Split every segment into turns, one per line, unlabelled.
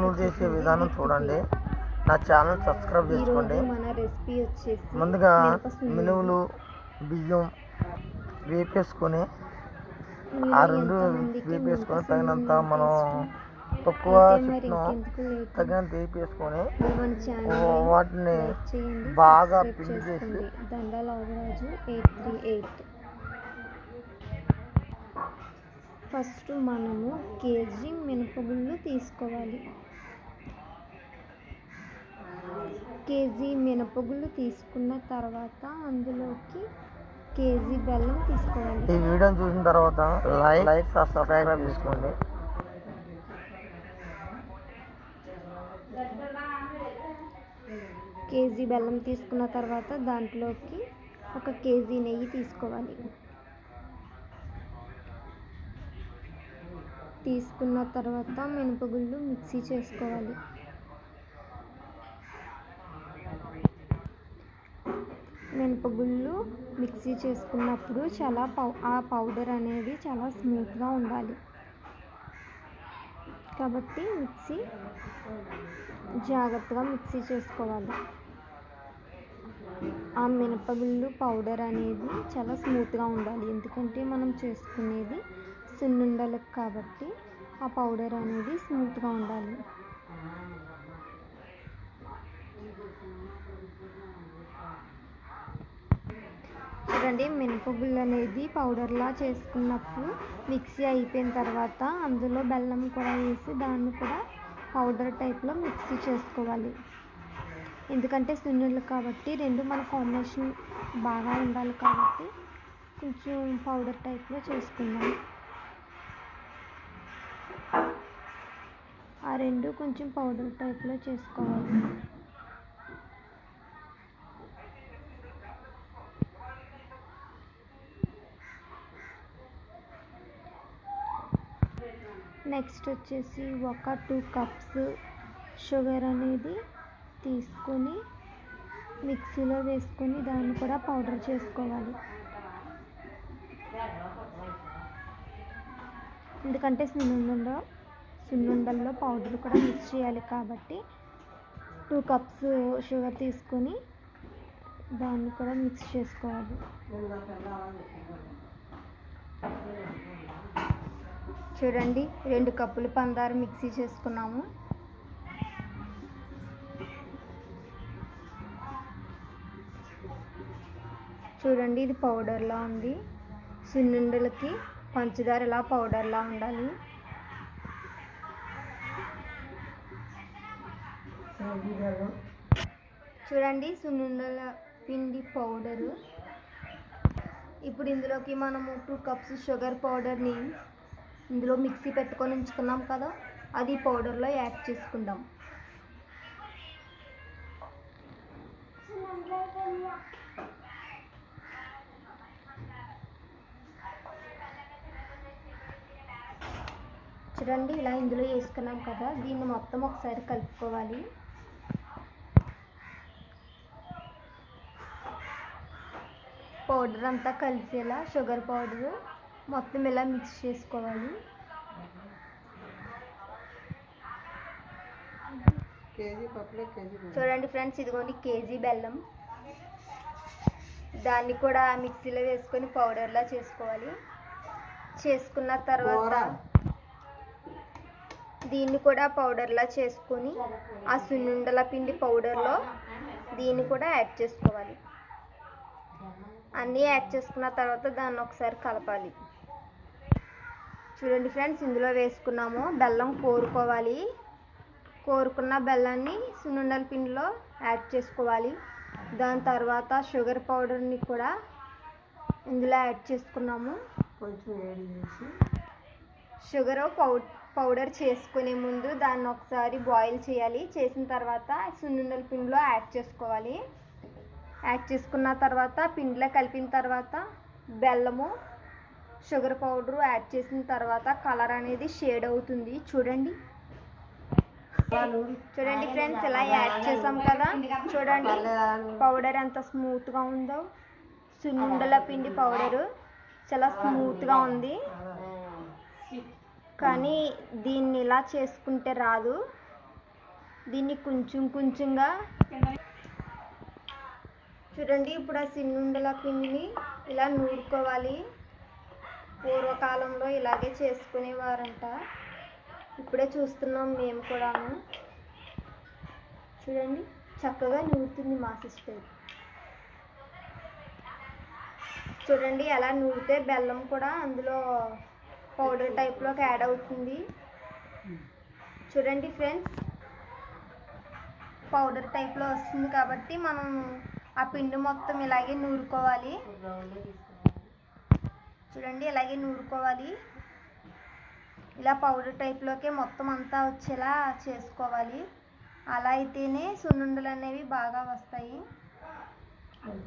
మీకు
చేసే విధానం. చూడండి నా ఛానల్ సబ్స్క్రైబ్ చేసుకోండి
మన రెసిపీ వచ్చేసి
ముందుగా. మినువులు బియ్యం వేపేసుకొని ఆ రెండు వేపేసుకొని తగినంత మనం? తక్కువ
లేట్?
తగినంత వేపేసుకొని వాటిని బాగా పిండి చేసి
చేసుకోండి. దండాల అవరాజు ఎయిట్ త్రీ ఎయిట్ ఫస్ట్ మనము కేజీ మినపగుళ్ళు తీసుకోవాలి. కేజీ మినపగుళ్ళు తీసుకున్న తర్వాత అందులోకి కేజీ బెల్లం తీసుకోవాలి.
ఈ వీడియోని చూసిన తర్వాత లైక్ లైక్ సబ్స్క్రైబ్ చేసుకోండి.
కేజీ బెల్లం తీసుకున్న తర్వాత దాంట్లోకి ఒక కేజీ నెయ్యి తీసుకోవాలి. తీసుకున్న తర్వాత మినపగుళ్ళు మిక్సీ చేసుకోవాలి. మినపగుళ్ళు మిక్సీ చేసుకున్నప్పుడు చాలా పౌ ఆ పౌడర్ అనేది చాలా స్మూత్గా ఉండాలి. కాబట్టి మిక్సీ జాగ్రత్తగా మిక్సీ చేసుకోవాలి. ఆ మినపగుళ్ళు పౌడర్ అనేది చాలా స్మూత్గా ఉండాలి. ఎందుకంటే మనం చేసుకునేది సున్నుండలకు కాబట్టి ఆ పౌడర్ అనేది స్మూత్గా ఉండాలి. చూడండి మినపగుళ్ళు అనేది పౌడర్లా చేసుకున్నప్పుడు మిక్సీ అయిపోయిన తర్వాత అందులో బెల్లం కూడా వేసి దాన్ని కూడా పౌడర్ టైప్లో మిక్సీ చేసుకోవాలి. ఎందుకంటే సున్నులు కాబట్టి రెండు మన కాంబినేషన్ బాగా ఉండాలి కాబట్టి కొంచెం పౌడర్ టైప్లో చేసుకుందాం. ఆ రెండు కొంచెం పౌడర్ టైప్లో చేసుకోవాలి. నెక్స్ట్ వచ్చేసి ఒక టూ కప్స్ షుగర్ అనేది తీసుకొని మిక్సీలో వేసుకొని దాన్ని కూడా పౌడర్ చేసుకోవాలి. ఎందుకంటే సున్నుండలో సున్నుండల్లో పౌడర్ కూడా మిక్స్ చేయాలి కాబట్టి టూ కప్స్ షుగర్ తీసుకొని దాన్ని కూడా మిక్స్ చేసుకోవాలి. చూడండి రెండు కప్పులు పందారు మిక్సీ చేసుకున్నాము. చూడండి ఇది పౌడర్లా ఉంది. సున్నుండలకి పంచదార ఇలా పౌడర్లా ఉండాలి? చూడండి సున్నుండల పిండి పౌడరు. ఇప్పుడు ఇందులోకి మనము టూ కప్స్ షుగర్ పౌడర్ని ఇందులో మిక్సీ పెట్టుకొని ఉంచుకున్నాం కదా అది పౌడర్లో యాడ్ చేసుకుందాం. చూడండి ఇలా ఇందులో వేసుకున్నాం కదా దీన్ని మొత్తం ఒకసారి కలుపుకోవాలి. పౌడర్ అంతా కలిసేలా షుగర్ పౌడర్ మొత్తం ఇలా మిక్స్ చేసుకోవాలి. చూడండి ఫ్రెండ్స్ ఇదిగోండి కేజీ బెల్లం. దాన్ని కూడా మిక్సీలో వేసుకొని పౌడర్లా చేసుకోవాలి. చేసుకున్న తర్వాత దీన్ని కూడా పౌడర్లా చేసుకొని ఆ సున్నుండల పిండి పౌడర్లో దీన్ని కూడా యాడ్ చేసుకోవాలి. అన్నీ యాడ్ చేసుకున్న తర్వాత దాన్ని ఒకసారి కలపాలి. చూడండి ఫ్రెండ్స్ ఇందులో వేసుకున్నాము బెల్లం కోరుకోవాలి. కోరుకున్న బెల్లాన్ని సున్నుండల పిండిలో యాడ్ చేసుకోవాలి. దాని తర్వాత షుగర్ పౌడర్ని కూడా ఇందులో యాడ్ చేసుకున్నాము. షుగర్ పౌడ్ పౌడర్ చేసుకునే ముందు దాన్ని ఒకసారి బాయిల్ చేయాలి. చేసిన తర్వాత సున్నుండల పిండిలో యాడ్ చేసుకోవాలి. యాడ్ చేసుకున్న తర్వాత పిండిలో కలిపిన తర్వాత బెల్లము షుగర్ పౌడరు యాడ్ చేసిన తర్వాత కలర్ అనేది షేడ్ అవుతుంది. చూడండి. చూడండి ఫ్రెండ్స్ ఇలా యాడ్ చేసాం కదా. చూడండి. పౌడర్ ఎంత స్మూత్గా ఉందో. సున్నుండల పిండి పౌడరు చాలా స్మూత్గా ఉంది. కానీ దీన్ని ఇలా చేసుకుంటే రాదు. దీన్ని కొంచెం కొంచెంగా చూడండి ఇప్పుడు ఆ సిన్నుండల పిండిని ఇలా నూరుకోవాలి. పూర్వకాలంలో ఇలాగే చేసుకునేవారంట. ఇప్పుడే చూస్తున్నాం మేము కూడాను. చూడండి చక్కగా నూరుతుంది మా సిస్టర్. చూడండి ఎలా నూరితే బెల్లం కూడా అందులో పౌడర్ టైప్లోకి యాడ్ అవుతుంది. చూడండి ఫ్రెండ్స్ పౌడర్ టైప్లో వస్తుంది కాబట్టి మనం ఆ పిండి మొత్తం ఇలాగే నూరుకోవాలి. చూడండి ఇలాగే నూరుకోవాలి. ఇలా పౌడర్ టైప్లోకి మొత్తం అంతా వచ్చేలా చేసుకోవాలి. అలా అయితేనే సున్నుండలు అనేవి బాగా వస్తాయి.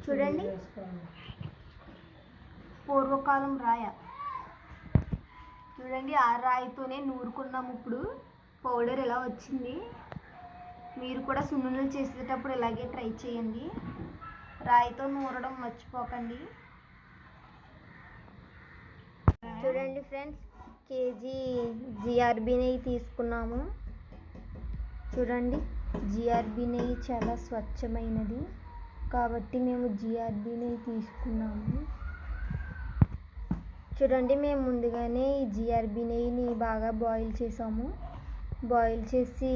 చూడండి. పూర్వకాలం రాయ. చూడండి ఆ రాయితోనే నూరుకున్నాము ఇప్పుడు. పౌడర్ ఇలా వచ్చింది. మీరు కూడా సున్నుండలు చేసేటప్పుడు ఇలాగే ట్రై చేయండి. రాయితో నూరడం మర్చిపోకండి. చూడండి ఫ్రెండ్స్ కేజీ జిఆర్బి నెయ్యి తీసుకున్నాము. చూడండి జిఆర్బి నెయ్యి చాలా స్వచ్ఛమైనది. కాబట్టి మేము జిఆర్బి నెయ్యి తీసుకున్నాము. చూడండి మేము ముందుగానే ఈ జిఆర్బి నెయ్యిని బాగా బాయిల్ చేసాము. బాయిల్ చేసి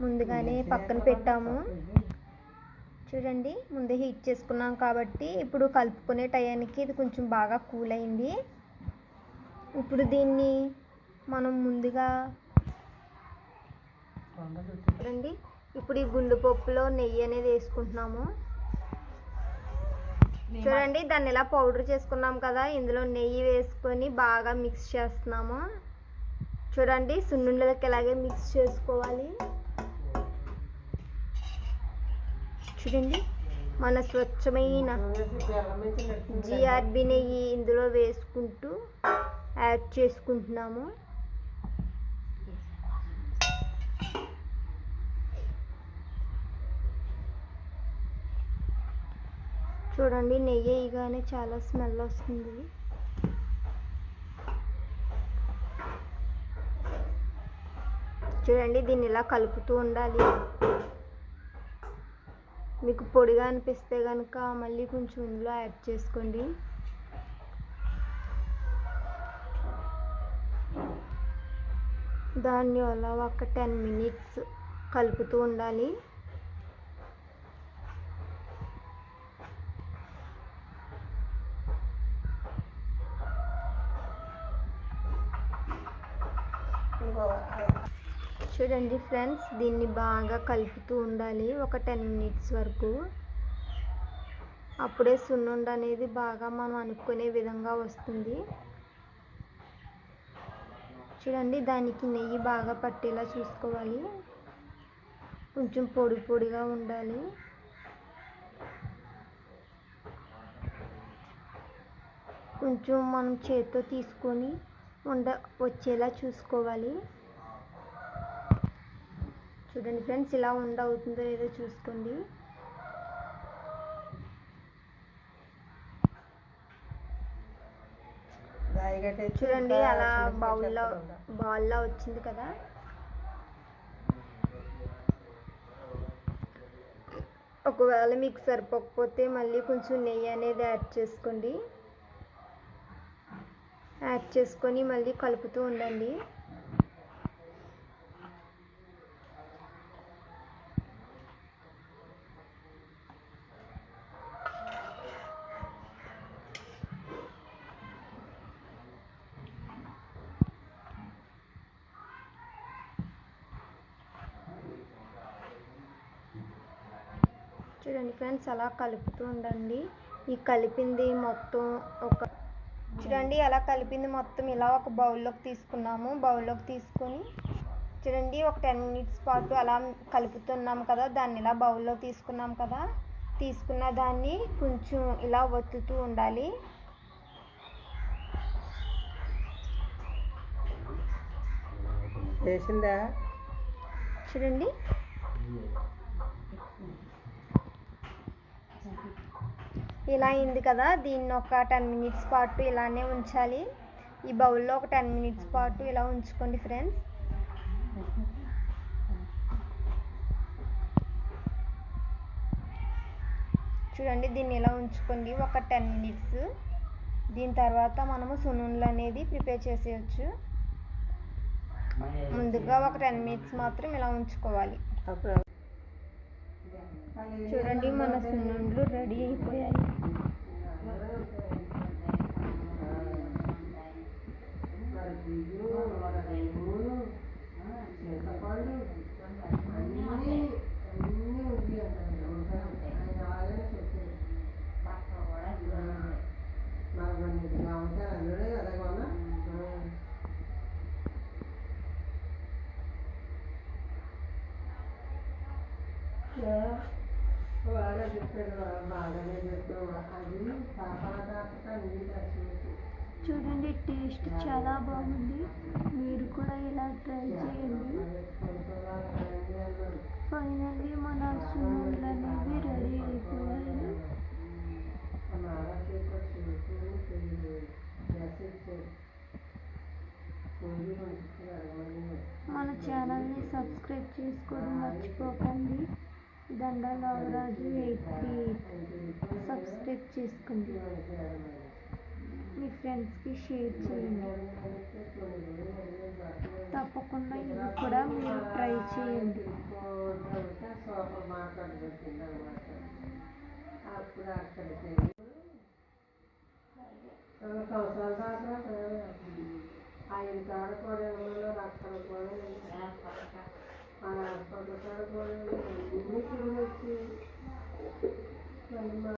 ముందుగానే పక్కన పెట్టాము. చూడండి ముందే హీట్ చేసుకున్నాం కాబట్టి ఇప్పుడు కలుపుకునే టయానికి ఇది కొంచెం బాగా కూల్ అయింది. ఇప్పుడు దీన్ని మనం ముందుగా చూడండి ఇప్పుడు ఈ గుండు పప్పులో నెయ్యి అనేది వేసుకుంటున్నాము. చూడండి దాన్ని ఇలా పౌడర్ చేసుకున్నాం కదా ఇందులో నెయ్యి వేసుకొని బాగా మిక్స్ చేస్తున్నాము. చూడండి సున్నుండలకి ఇలాగే మిక్స్ చేసుకోవాలి. చూడండి. మన స్వచ్ఛమైన జిఆర్బి నెయ్యి ఇందులో వేసుకుంటూ యాడ్ చేసుకుంటున్నాము. చూడండి నెయ్యి వేయగానే చాలా స్మెల్ వస్తుంది. చూడండి దీన్ని ఇలా కలుపుతూ ఉండాలి. మీకు పొడిగా అనిపిస్తే కనుక మళ్ళీ కొంచెం ఇందులో యాడ్ చేసుకోండి. దాన్ని అలా ఒక టెన్ మినిట్స్ కలుపుతూ ఉండాలి. చూడండి ఫ్రెండ్స్ దీన్ని బాగా కలుపుతూ ఉండాలి ఒక టెన్ మినిట్స్ వరకు. అప్పుడే సున్నుండ అనేది బాగా మనం అనుకునే విధంగా వస్తుంది. చూడండి దానికి నెయ్యి బాగా పట్టేలా చూసుకోవాలి. కొంచెం పొడి పొడిగా ఉండాలి. కొంచెం మనం చేతితో తీసుకొని ఉండ వచ్చేలా చూసుకోవాలి. చూడండి ఫ్రెండ్స్ ఇలా ఉండ అవుతుందో లేదో చూసుకోండి. చూడండి అలా బౌల్లో బాల్లో వచ్చింది కదా. ఒకవేళ మీకు సరిపోకపోతే మళ్ళీ కొంచెం నెయ్యి అనేది యాడ్ చేసుకోండి. యాడ్ చేసుకొని మళ్ళీ కలుపుతూ ఉండండి. చూడండి ఫ్రెండ్స్ అలా కలుపుతూ ఉండండి ఈ కలిపింది మొత్తం ఒక చూడండి అలా కలిపింది మొత్తం ఇలా ఒక బౌల్లోకి తీసుకున్నాము. బౌల్లోకి తీసుకొని చూడండి ఒక టెన్ మినిట్స్ పాటు అలా కలుపుతున్నాం కదా దాన్ని ఇలా బౌల్లో తీసుకున్నాం కదా. తీసుకున్న దాన్ని కొంచెం ఇలా ఒత్తుతూ ఉండాలి. చూడండి. ఇలా అయింది కదా దీన్ని ఒక టెన్ మినిట్స్ పాటు ఇలానే ఉంచాలి.
ఈ బౌల్లో ఒక టెన్ మినిట్స్ పాటు ఇలా ఉంచుకోండి ఫ్రెండ్స్. చూడండి దీన్ని ఇలా ఉంచుకోండి ఒక టెన్ మినిట్స్ దీని తర్వాత మనము సున్నుండలు అనేది ప్రిపేర్ చేసేయచ్చు. ముందుగా ఒక టెన్ మినిట్స్ మాత్రం ఇలా ఉంచుకోవాలి. చూడండి మన సున్నుండ్లు రెడీ అయిపోయాయి. చూడండి టేస్ట్ చాలా బాగుంది. మీరు కూడా ఇలా ట్రై చేయండి. ఫైనల్లీ మన సున్నుండలు అనేవి రెడీ అయిపోయాయి మన ఛానల్ని సబ్స్క్రైబ్ చేసుకోవడం మర్చిపోకండి. దండా నాగరాజు ఎయిటీ సబ్స్క్రైబ్ చేసుకోండి. మీ ఫ్రెండ్స్కి షేర్ చేయండి. తప్పకుండా ఇది కూడా మీరు ట్రై చేయండి.
ఆయన కాడ కూడా ఏమన్నా అక్కడ కూడా మన హాస్పిటల్ కాడ కూడా వచ్చి